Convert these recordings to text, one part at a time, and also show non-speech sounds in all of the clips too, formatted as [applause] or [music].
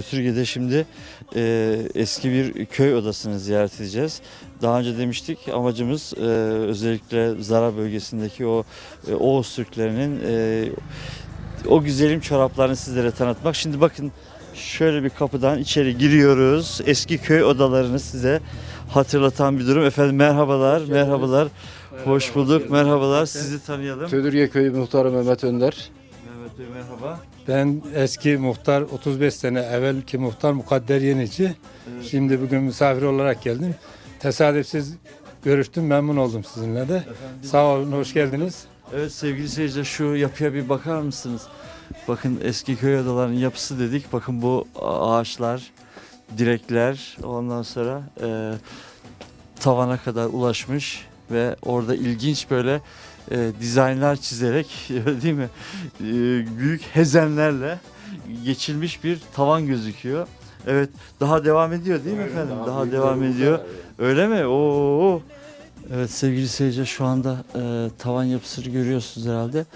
Kötürge'de şimdi e, eski bir köy odasını ziyaret edeceğiz. Daha önce demiştik amacımız e, özellikle Zara bölgesindeki o e, Oğuz Türklerinin e, o güzelim çoraplarını sizlere tanıtmak. Şimdi bakın şöyle bir kapıdan içeri giriyoruz. Eski köy odalarını size hatırlatan bir durum. Efendim merhabalar, merhabalar. Hoş bulduk, merhabalar. Sizi tanıyalım. Tödürge Köyü Muhtarı Mehmet Önder. Mehmet Bey merhaba. Ben eski muhtar 35 sene evvelki muhtar Mukadder Yenici. Şimdi bugün misafir olarak geldim. Tesadüfsiz görüştüm memnun oldum sizinle de. Sağ olun hoş geldiniz. Evet sevgili seyirciler şu yapıya bir bakar mısınız? Bakın eski köy odalarının yapısı dedik. Bakın bu ağaçlar, direkler ondan sonra e, tavana kadar ulaşmış ve orada ilginç böyle e, dizaynlar çizerek [laughs] öyle değil mi? E, büyük hezenlerle geçilmiş bir tavan gözüküyor. Evet daha devam ediyor değil mi efendim? Daha, devam ediyor. Öyle mi? Oo. Evet sevgili seyirciler şu anda e, tavan yapısını görüyorsunuz herhalde.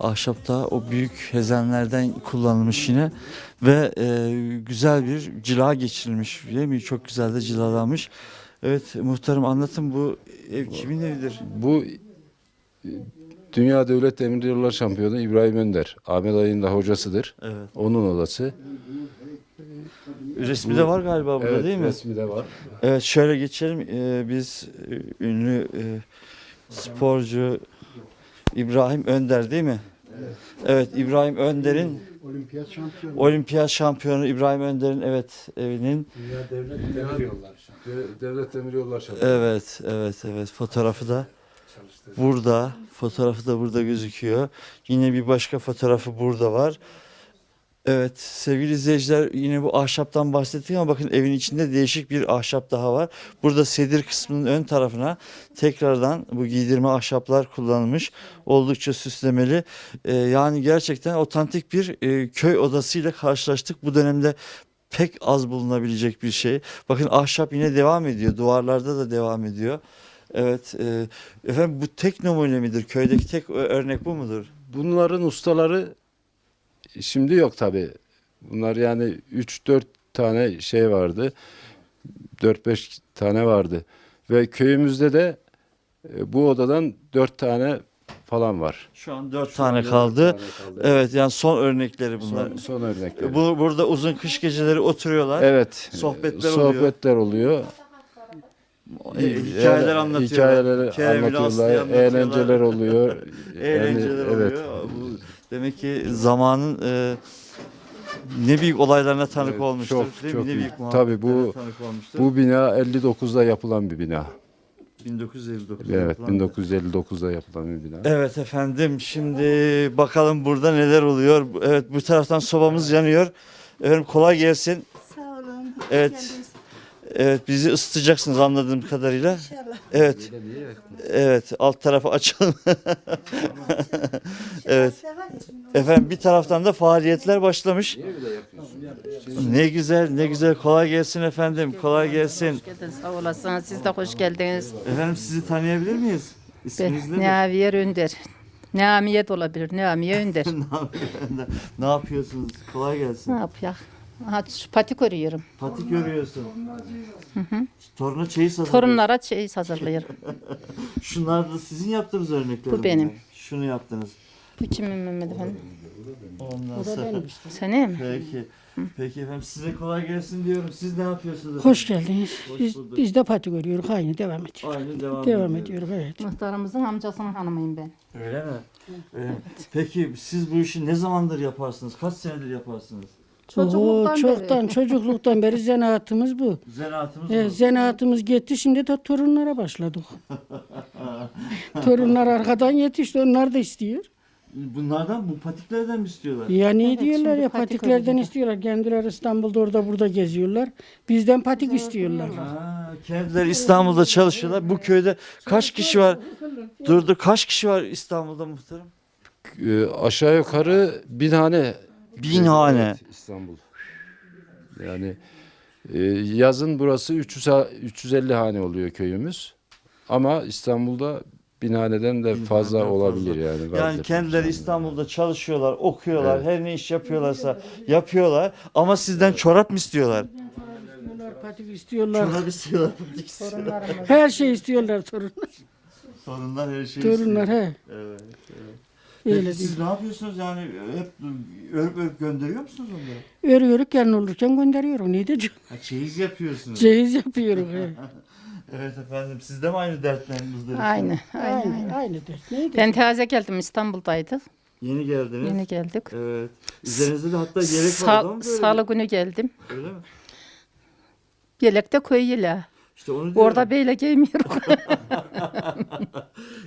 Ahşapta o büyük hezenlerden kullanılmış yine ve e, güzel bir cila geçirilmiş değil mi? Çok güzel de cilalanmış. Evet muhtarım anlatın bu ev kimin evidir? Bu Dünya Devlet Demiryolları Şampiyonu İbrahim Önder. Ahmet Ay'ın da hocasıdır. Evet. Onun odası. Resmi de var galiba burada evet, değil mi? resmi de var. Evet şöyle geçelim. Ee, biz e, ünlü e, sporcu İbrahim Önder değil mi? Evet İbrahim Önder'in Olimpiyat şampiyonu. olimpiyat şampiyonu İbrahim Önder'in evet evinin Dünya Devlet Demiryolları De- Devlet Demiryolları Şampiyonu. evet evet evet fotoğrafı da burada fotoğrafı da burada gözüküyor. Yine bir başka fotoğrafı burada var. Evet sevgili izleyiciler yine bu ahşaptan bahsettik ama bakın evin içinde değişik bir ahşap daha var. Burada sedir kısmının ön tarafına tekrardan bu giydirme ahşaplar kullanılmış. Oldukça süslemeli. Ee, yani gerçekten otantik bir e, köy odasıyla karşılaştık. Bu dönemde pek az bulunabilecek bir şey. Bakın ahşap yine devam ediyor. Duvarlarda da devam ediyor. Evet. e, efendim bu tek numune midir? Köydeki tek örnek bu mudur? Bunların ustaları şimdi yok tabi. Bunlar yani 3-4 tane şey vardı. 4-5 tane vardı. Ve köyümüzde de e, bu odadan 4 tane falan var. Şu an dört Şu tane dört kaldı. tane kaldı. Evet yani son örnekleri bunlar. Son, son örnekleri. Bu, burada uzun kış geceleri oturuyorlar. Evet. Sohbetler oluyor. Sohbetler oluyor. E, hikayeler anlatıyorlar. Kerem'le Aslı'yı anlatıyorlar. anlatıyorlar. Eğlenceler oluyor. [laughs] Eğlenceler Yani, oluyor. evet. Bu demek ki zamanın e, ne büyük olaylarına tanık Evet, olmuştur. çok, değil mi? çok Ne büyük. Tabii bu-. Bu bina 59'da yapılan bir bina. 1959. Evet, yapılan. 1959'da yapılan bir bina. Evet efendim şimdi bakalım burada neler oluyor. Evet bu taraftan sobamız yanıyor. Efendim kolay gelsin. Sağ olun. Evet. geldiniz. Evet bizi ısıtacaksınız anladığım kadarıyla. İnşallah. Evet. Evet alt tarafı açalım. [laughs] Evet. Efendim bir taraftan da faaliyetler başlamış. Ne güzel ne güzel kolay gelsin efendim kolay gelsin. Hoş geldiniz, sağ olasınız. Siz de hoş geldiniz. Efendim sizi tanıyabilir miyiz? İsminiz Ben nedir? Neaviye Önder. Neamiye de olabilir. Neamiye Önder. [laughs] ne yapıyorsunuz? Kolay gelsin. ne yapıyor? Ha, patik örüyorum. Patik görüyorsun. Toruna çeyiz hazırlıyor. Torunlara çeyiz hazırlıyorum. [laughs] Şunlar da sizin yaptığınız örnekler. Bu benim. Şunu yaptınız. Bu kimin Mehmet efendim? Ondan sonra. Senin. Peki. Peki efendim size kolay gelsin diyorum. Siz ne yapıyorsunuz? Hoş geldiniz. Hoş Biz, bulduk. biz de pati görüyoruz. Aynı devam ediyor. Aynı devam, Devam ediyor. ediyoruz evet. Muhtarımızın amcasının hanımıyım ben. Öyle mi? Öyle mi? Peki siz bu işi ne zamandır yaparsınız? Kaç senedir yaparsınız? Çocukluktan Oo, çoktan, beri. çocukluktan beri zanaatımız bu. Zanaatımız E, mı? zanaatımız gitti şimdi de torunlara başladık. Torunlar arkadan yetişti onlar da istiyor. Bunlardan bu patiklerden mi istiyorlar? Ya ne Evet, diyorlar şimdi ya patik patiklerden örüyorlar. istiyorlar. Kendileri İstanbul'da orada burada geziyorlar. Bizden patik istiyorlar. Ha, kendileri İstanbul'da çalışıyorlar. Bu köyde kaç kişi var? Dur dur kaç kişi var İstanbul'da muhtarım? Ee, aşağı yukarı bin hane. Bin hane. Evet, İstanbul. Yani e, yazın burası 300 ha- 350 hane oluyor köyümüz. Ama İstanbul'da bin haneden de Bin fazla haneden olabilir fazla. yani. Yani vardır kendileri. İstanbul'da çalışıyorlar, okuyorlar, Evet. her ne iş yapıyorlarsa yapıyorlar ama sizden çorap mı istiyorlar? İstiyorlar, patik istiyorlar. Çorap istiyorlar, patik istiyorlar. Her şey istiyorlar torunlar. Torunlar her şeyi Torunlar istiyor. he. Evet, evet. Öyle Peki siz ne yapıyorsunuz yani hep örüp örüp gönderiyor musunuz onları? Örü örü gelin olurken gönderiyorum. Ne diyeceğim? Ha, çeyiz yapıyorsunuz. Cehiz yapıyorum. Evet [laughs] efendim sizde mi aynı dertleriniz? var? Aynı, aynı, Aynı, aynı. aynı dert. Neydi? Ben taze geldim İstanbul'daydık. Yeni geldiniz. Yeni geldik. Evet. Üzerinizde de hatta yelek vardı ama böyle. Salı günü geldim. Öyle mi? Yelekte koy yele. İşte onu diyorum. Orada böyle giymiyoruz. [laughs]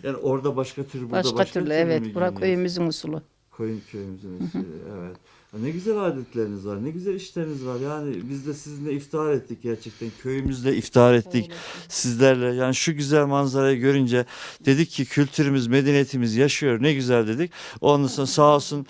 yani orada başka tür, burada Başka, başka, türlü mi evet. Bura köyümüzün usulü. Koyun köyümüzün usulü, evet. Ne güzel adetleriniz var, ne güzel işleriniz var. Yani biz de sizinle iftihar ettik gerçekten. Köyümüzle iftihar ettik sizlerle. Yani şu güzel manzarayı görünce dedik ki kültürümüz, medeniyetimiz yaşıyor. Ne güzel dedik. Ondan sonra sağ olsun.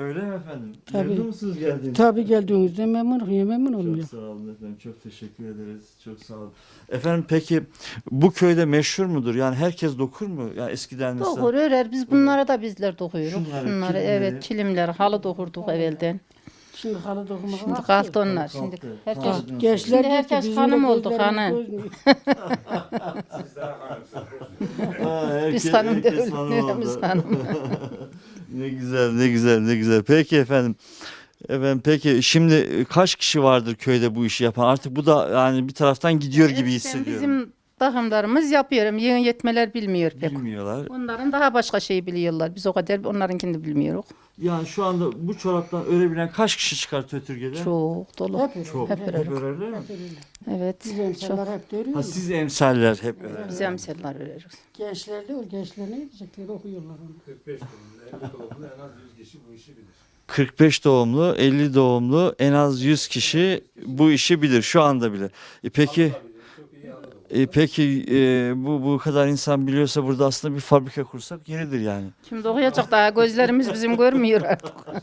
Öyle mi efendim? Tabii. Memnun musunuz geldiğiniz Tabii geldiğinizde memnun, niye memnun Çok olmuyor? sağ olun efendim. Çok teşekkür ederiz. Çok sağ olun. Efendim peki bu köyde meşhur mudur? Yani herkes dokur mu? Yani eskiden mesela. Dokur örer. Biz bunlara da bizler dokuyoruz. Şunları, Bunları kilimleri. evet kilimler, halı dokurduk evvelden. Şimdi halı dokuma Şimdi kalktı onlar. Şimdi Kalktı. herkes Kalktı. Gençler Şimdi diyor ki, herkes bizim hanım oldu, gözlerimiz hanım. [laughs] [laughs] gözmüyor. Ha, herkes- biz hanım herkes hanım oldu. hanım. [laughs] ne güzel, ne güzel, ne güzel. Peki efendim. Efendim peki şimdi kaç kişi vardır köyde bu işi yapan? Artık bu da yani bir taraftan gidiyor gibi hissediyorum. Bizim takımlarımız yapıyorum. Yeni yetmeler bilmiyor pek. Bilmiyorlar. Onların daha başka şey biliyorlar. Biz o kadar onlarınkini de bilmiyoruz. Yani şu anda bu çoraptan örebilen kaç kişi çıkar Tötürge'de? Çok dolu. Hep Çok. Hep Hep örerler. örerler mi? Evet. Bizim Çok. insanlar hep görüyor. Ha siz emsaller hep örer. Biz emseller öreriz. Gençler de o gençler ne diyecekler okuyorlar onu. 45 doğumlu, 50 doğumlu en az 100 kişi bu işi bilir. 45 doğumlu, 50 doğumlu en az 100 kişi bu işi bilir. Şu anda bile. E peki e peki e, bu bu kadar insan biliyorsa burada aslında bir fabrika kursak yeridir yani. Kim okuyacak daha gözlerimiz bizim görmüyor artık. [laughs]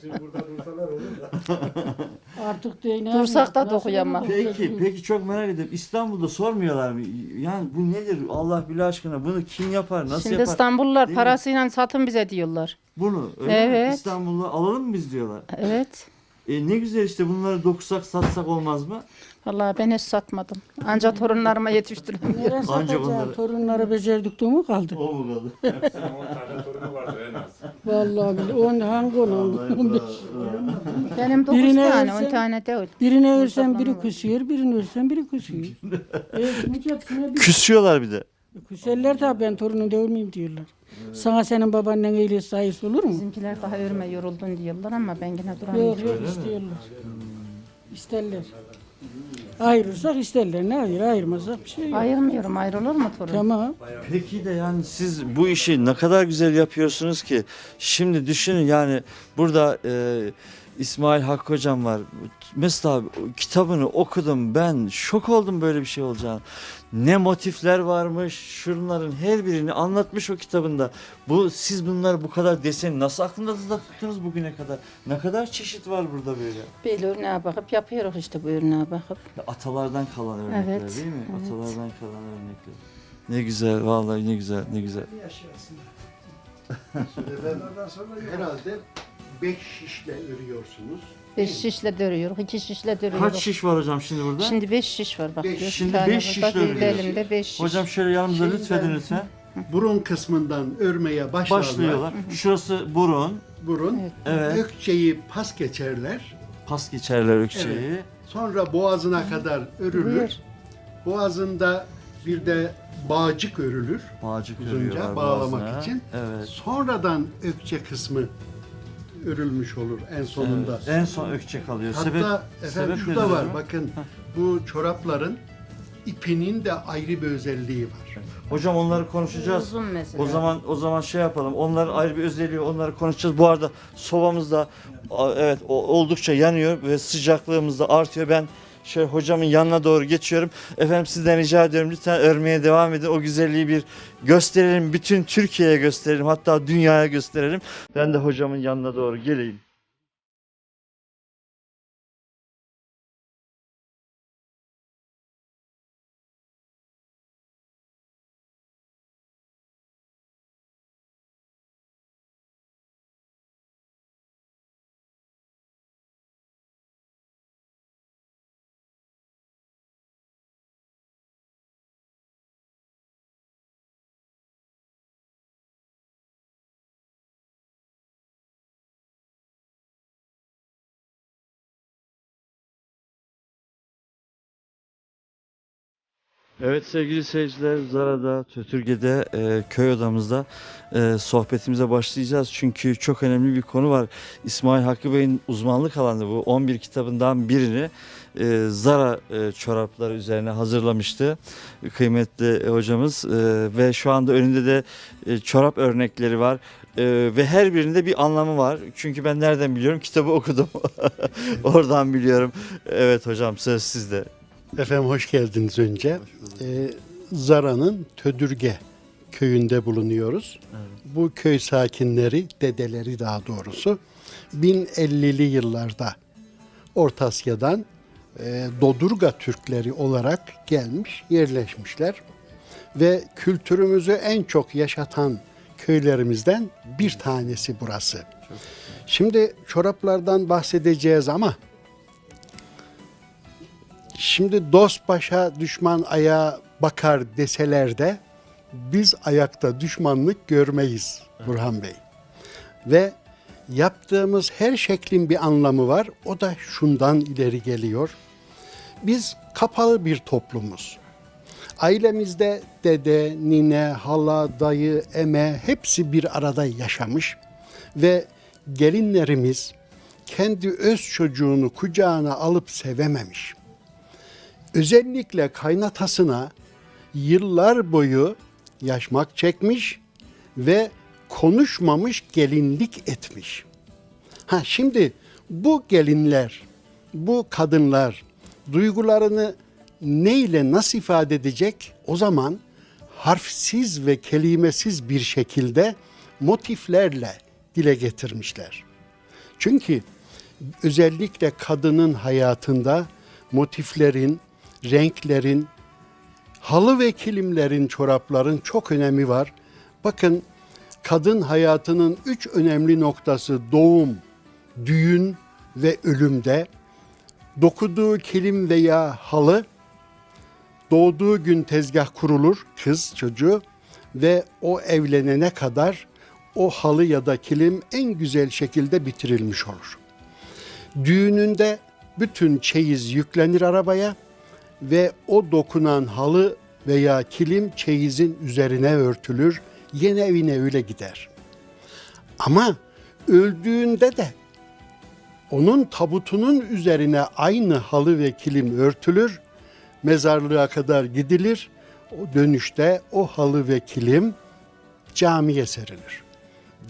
[laughs] Artık değil. ne Dursak da dokuyamam. Peki, peki çok merak ediyorum. İstanbul'da sormuyorlar mı? Yani bu nedir? Allah bilir aşkına bunu kim yapar? Nasıl Şimdi yapar? İstanbullular Değil mi? parasıyla satın bize diyorlar. Bunu öyle mi? Evet. İstanbul'da alalım mı biz diyorlar. Evet. E ne güzel işte bunları dokusak satsak olmaz mı? Vallahi ben hiç satmadım. Anca torunlarıma yetiştiremiyorum. Nereye Anca satacağım? onları- Torunları becerdik mu kaldı? O mu kaldı? [laughs] 10 tane torunu vardır en az. Vallahi billahi. On, hangi on? Vallahi [laughs] on beş. bravo. Benim dokuz Birine tane, versen- on tane değil. Birini ölsen biri kusuyor, birini ölsen biri kusuyor. evet, hepsine bir Küsüyorlar bir de. kuserler tabi ben torunun değil miyim diyorlar. Sana senin babaannen iyiliği sayısı olur mu? Bizimkiler daha örme yoruldun diyorlar ama ben yine duramıyorum. Yok yok istiyorlar. İsterler. Ayırırsak isterler. Ne ayır? Ayırmasak bir şey yok. Ayırmıyorum, ayrılır mı torun? Tamam. Peki de yani siz bu işi ne kadar güzel yapıyorsunuz ki. Şimdi düşünün yani burada e, İsmail Hakkı hocam var. Mesela abi, kitabını okudum ben şok oldum böyle bir şey olacağını. Ne motifler varmış şunların her birini anlatmış o kitabında. Bu siz bunları bu kadar deseni nasıl aklınızda tuttunuz bugüne kadar? Ne kadar çeşit var burada böyle? Böyle örneğe bakıp yapıyoruz işte bu örneğe bakıp. Atalardan kalan örnekler Evet, değil mi? evet. Atalardan kalan örnekler. Ne güzel vallahi ne güzel ne güzel. [laughs] Herhalde 5 şişle örüyorsunuz. Beş şişle dörüyoruz, iki şişle dörüyoruz. Kaç şiş var hocam şimdi burada? Şimdi beş şiş var bak. Beş. bir Şimdi tane beş burada, şişle bir de örüyoruz. elimde beş şiş. Hocam şöyle yanımıza lütfedin lütfen. Burun kısmından örmeye başlarlar. Başlıyorlar. Şurası burun. Burun. Evet. Evet. Ökçeyi pas geçerler. Pas geçerler ökçeyi. Sonra boğazına kadar örülür. Buyur. Boğazında bir de bağcık örülür. Bağcık Uzunca örüyorlar bağlamak boğazına. için. Evet. Sonradan ökçe kısmı örülmüş olur en sonunda. Evet. En son ökçe kalıyor. Hatta sebep, efendim sebep şu da var hocam? bakın bu çorapların ipinin de ayrı bir özelliği var. Hocam onları konuşacağız. Uzun mesela. O zaman o zaman şey yapalım. Onların ayrı bir özelliği, onları konuşacağız. Bu arada sobamız da evet oldukça yanıyor ve sıcaklığımız da artıyor. Ben şey hocamın yanına doğru geçiyorum. Efendim sizden rica ediyorum lütfen örmeye devam edin. O güzelliği bir gösterelim. Bütün Türkiye'ye gösterelim. Hatta dünyaya gösterelim. Ben de hocamın yanına doğru geleyim. Evet sevgili seyirciler Zara'da, Tötürge'de, e, köy odamızda e, sohbetimize başlayacağız. Çünkü çok önemli bir konu var. İsmail Hakkı Bey'in uzmanlık alanı bu. 11 kitabından birini e, Zara e, çorapları üzerine hazırlamıştı kıymetli hocamız. E, ve şu anda önünde de e, çorap örnekleri var. E, ve her birinde bir anlamı var. Çünkü ben nereden biliyorum? Kitabı okudum. [laughs] Oradan biliyorum. Evet hocam söz sizde. Efendim hoş geldiniz önce. Ee, Zara'nın Tödürge köyünde bulunuyoruz. Bu köy sakinleri, dedeleri daha doğrusu 1050'li yıllarda Orta Asya'dan e, Dodurga Türkleri olarak gelmiş, yerleşmişler. Ve kültürümüzü en çok yaşatan köylerimizden bir tanesi burası. Şimdi çoraplardan bahsedeceğiz ama Şimdi dost başa düşman ayağa bakar deseler de biz ayakta düşmanlık görmeyiz Burhan Bey. Ve yaptığımız her şeklin bir anlamı var. O da şundan ileri geliyor. Biz kapalı bir toplumuz. Ailemizde dede, nine, hala, dayı, eme hepsi bir arada yaşamış ve gelinlerimiz kendi öz çocuğunu kucağına alıp sevememiş özellikle kaynatasına yıllar boyu yaşmak çekmiş ve konuşmamış gelinlik etmiş. Ha şimdi bu gelinler, bu kadınlar duygularını neyle nasıl ifade edecek? O zaman harfsiz ve kelimesiz bir şekilde motiflerle dile getirmişler. Çünkü özellikle kadının hayatında motiflerin, renklerin, halı ve kilimlerin, çorapların çok önemi var. Bakın kadın hayatının üç önemli noktası doğum, düğün ve ölümde. Dokuduğu kilim veya halı, doğduğu gün tezgah kurulur kız çocuğu ve o evlenene kadar o halı ya da kilim en güzel şekilde bitirilmiş olur. Düğününde bütün çeyiz yüklenir arabaya ve o dokunan halı veya kilim çeyizin üzerine örtülür, yine evine öyle gider. Ama öldüğünde de onun tabutunun üzerine aynı halı ve kilim örtülür, mezarlığa kadar gidilir, o dönüşte o halı ve kilim camiye serilir.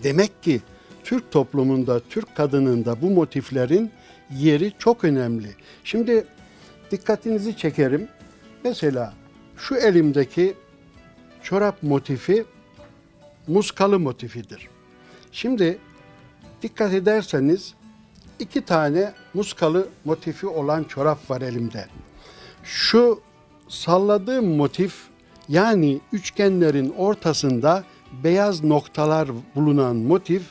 Demek ki Türk toplumunda, Türk kadınında bu motiflerin yeri çok önemli. Şimdi dikkatinizi çekerim. Mesela şu elimdeki çorap motifi muskalı motifidir. Şimdi dikkat ederseniz iki tane muskalı motifi olan çorap var elimde. Şu salladığım motif yani üçgenlerin ortasında beyaz noktalar bulunan motif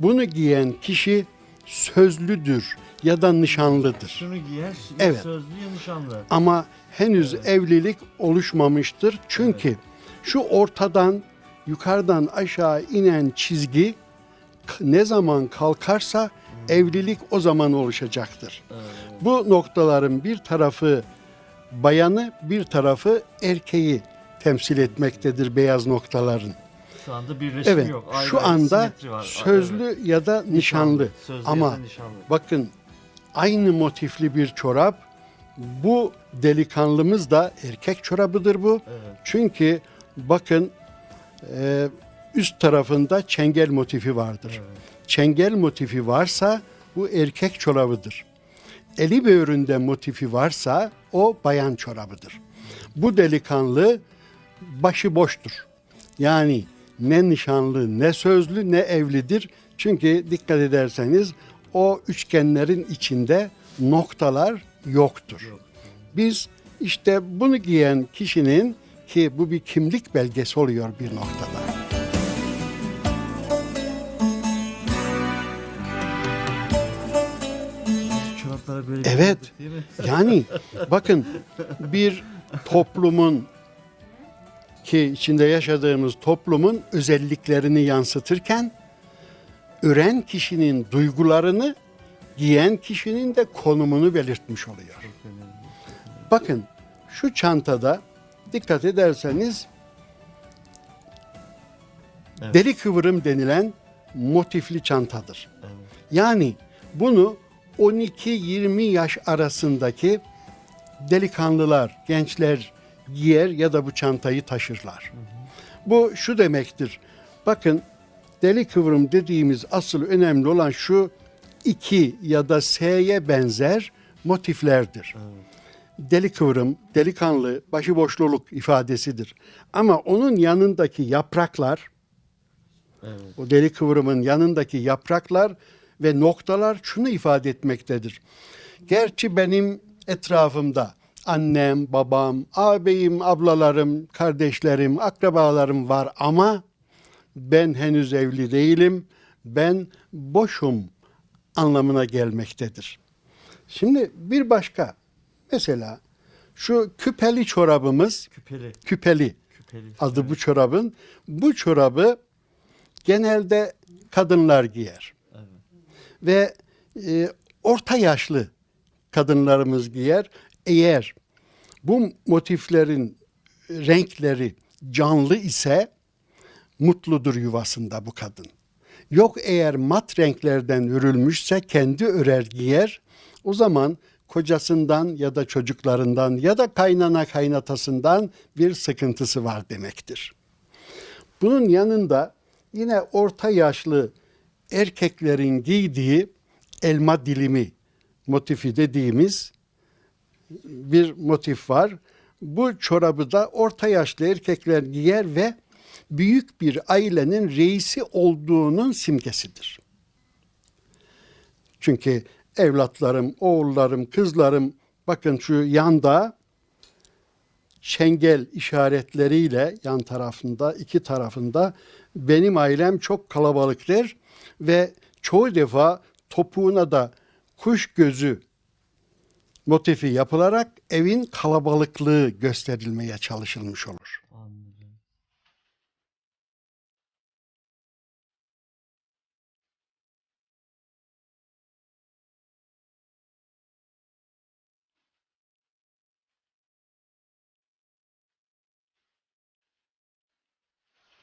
bunu giyen kişi sözlüdür ya da nişanlıdır. Şunu giyer, Evet. sözlü nişanlı. Ama henüz evlilik oluşmamıştır. Çünkü şu ortadan yukarıdan aşağı inen çizgi ne zaman kalkarsa evlilik o zaman oluşacaktır. Bu noktaların bir tarafı bayanı, bir tarafı erkeği temsil etmektedir beyaz noktaların. Şu anda bir resim Evet. yok. Ayrı Şu anda var. sözlü Evet. ya da nişanlı. Sözlü Ama ya da nişanlı. Bakın aynı motifli bir çorap. Bu delikanlımız da erkek çorabıdır bu. Evet. Çünkü bakın e, üst tarafında çengel motifi vardır. Çengel motifi varsa bu erkek çorabıdır. Eli böğründe motifi varsa o bayan çorabıdır. Bu delikanlı başı boştur. Yani ne nişanlı, ne sözlü, ne evlidir. Çünkü dikkat ederseniz o üçgenlerin içinde noktalar yoktur. Biz işte bunu giyen kişinin ki bu bir kimlik belgesi oluyor bir noktada. Evet. mi? Yani bakın bir toplumun ki içinde yaşadığımız toplumun özelliklerini yansıtırken ören kişinin duygularını giyen kişinin de konumunu belirtmiş oluyor. Bakın şu çantada dikkat ederseniz Evet. deli kıvırım denilen motifli çantadır. Evet. Yani bunu 12-20 yaş arasındaki delikanlılar, gençler giyer ya da bu çantayı taşırlar. Bu şu demektir. Bakın deli kıvrım dediğimiz asıl önemli olan şu iki ya da S'ye benzer motiflerdir. Deli kıvrım, delikanlı, başıboşluluk ifadesidir. Ama onun yanındaki yapraklar, Evet. o deli kıvrımın yanındaki yapraklar ve noktalar şunu ifade etmektedir. Gerçi benim etrafımda annem, babam, ağabeyim, ablalarım, kardeşlerim, akrabalarım var ama ben henüz evli değilim. Ben boşum anlamına gelmektedir. Şimdi bir başka mesela şu küpeli çorabımız Küpeli. küpeli Küpeli. adı bu çorabın. Bu çorabı genelde kadınlar giyer. Ve e, orta yaşlı kadınlarımız giyer. Eğer bu motiflerin renkleri canlı ise mutludur yuvasında bu kadın. Yok eğer mat renklerden örülmüşse kendi örer giyer. O zaman kocasından ya da çocuklarından ya da kaynana kaynatasından bir sıkıntısı var demektir. Bunun yanında yine orta yaşlı erkeklerin giydiği elma dilimi motifi dediğimiz bir motif var. Bu çorabı da orta yaşlı erkekler giyer ve büyük bir ailenin reisi olduğunun simgesidir. Çünkü evlatlarım, oğullarım, kızlarım bakın şu yanda çengel işaretleriyle yan tarafında iki tarafında benim ailem çok kalabalıktır ve çoğu defa topuğuna da kuş gözü motifi yapılarak evin kalabalıklığı gösterilmeye çalışılmış olur. Anladım.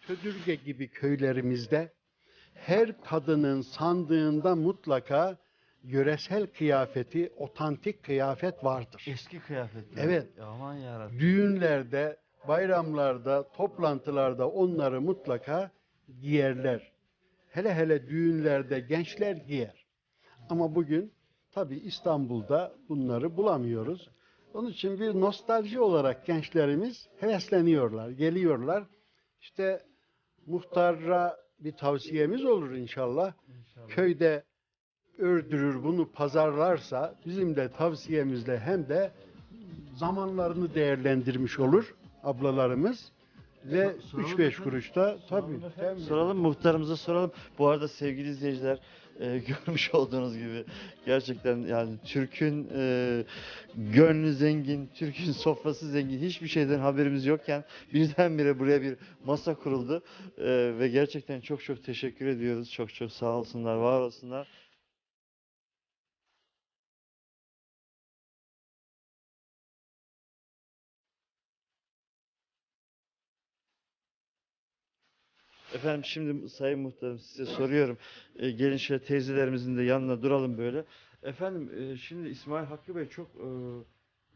Tödürge gibi köylerimizde her kadının sandığında mutlaka yöresel kıyafeti, otantik kıyafet vardır. Eski kıyafetler. Evet. Aman yarabbim. Düğünlerde, bayramlarda, toplantılarda onları mutlaka giyerler. Hele hele düğünlerde gençler giyer. Ama bugün tabi İstanbul'da bunları bulamıyoruz. Onun için bir nostalji olarak gençlerimiz hevesleniyorlar, geliyorlar. İşte muhtara bir tavsiyemiz olur inşallah. Köyde ördürür bunu pazarlarsa bizim de tavsiyemizle hem de zamanlarını değerlendirmiş olur ablalarımız ve Soralım 3-5 efendim. kuruşta tabii. Soralım muhtarımıza soralım. Bu arada sevgili izleyiciler e, [laughs] görmüş olduğunuz gibi gerçekten yani Türk'ün e, gönlü zengin, Türk'ün sofrası zengin hiçbir şeyden haberimiz yokken birdenbire buraya bir masa kuruldu E, ve gerçekten çok çok teşekkür ediyoruz. Çok çok sağ olsunlar, var olsunlar. Efendim şimdi Sayın Muhtarım size soruyorum. E, gelin şöyle teyzelerimizin de yanına duralım böyle. Efendim e, şimdi İsmail Hakkı Bey çok e,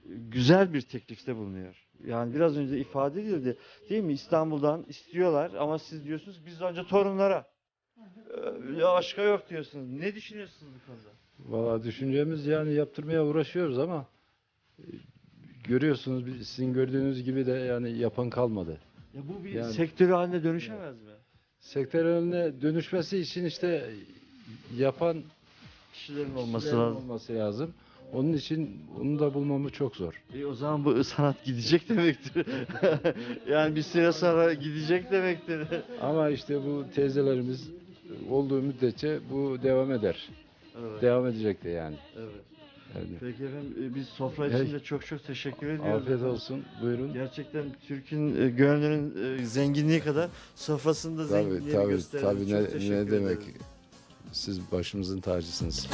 güzel bir teklifte bulunuyor. Yani biraz önce ifade edildi değil mi? İstanbul'dan istiyorlar ama siz diyorsunuz biz önce torunlara. E, ya başka yok diyorsunuz. Ne düşünüyorsunuz bu konuda? Valla düşüncemiz yani yaptırmaya uğraşıyoruz ama e, görüyorsunuz biz- sizin gördüğünüz gibi de yani yapan kalmadı. Ya bu bir Yani- sektörü haline dönüşemez mi? Sektör haline dönüşmesi için işte yapan Kişilerin olması kişilerin lazım. olması lazım. Onun için onu da bulmamız çok zor. E, o zaman bu sanat gidecek demektir. [laughs] yani bir süre sonra gidecek demektir. [laughs] Ama işte bu teyzelerimiz olduğu müddetçe bu devam eder. evet. Devam edecek de yani. evet. Yani Peki efendim e, biz sofra için de çok çok teşekkür ediyoruz. Afiyet olsun. Buyurun. Gerçekten Türk'ün e, gönlünün e, zenginliği kadar sofrasında zenginliğini tabii gösterdiniz. tabii Çok ne, ne demek. ederim. Siz başımızın tacısınız.